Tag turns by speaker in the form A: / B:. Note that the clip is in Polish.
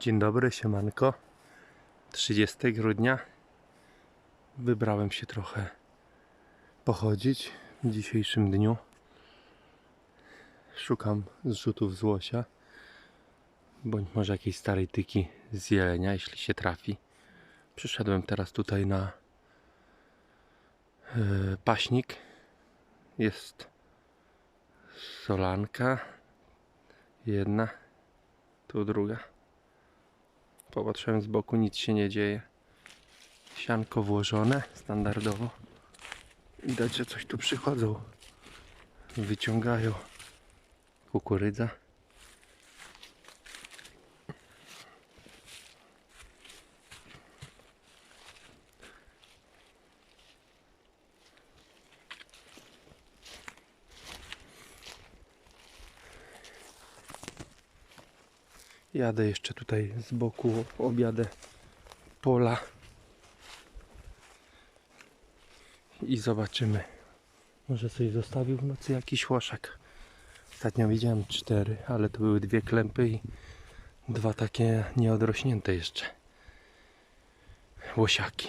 A: Dzień dobry, siemanko. 30 grudnia. Wybrałem się trochę pochodzić w dzisiejszym dniu. Szukam zrzutów z łosia, bądź może jakiejś starej tyki z jelenia, jeśli się trafi. Przyszedłem teraz tutaj na e, paśnik. Jest solanka, jedna, tu druga. Popatrzyłem z boku, nic się nie dzieje. Sianko włożone, standardowo. Widać, że coś tu przychodzą. Wyciągają. Kukurydza. Jadę jeszcze tutaj z boku, objadę pola i zobaczymy. Może coś zostawił w nocy jakiś łoszak. Ostatnio widziałem cztery, ale to były dwie klępy i dwa takie nieodrośnięte jeszcze. Łosiaki.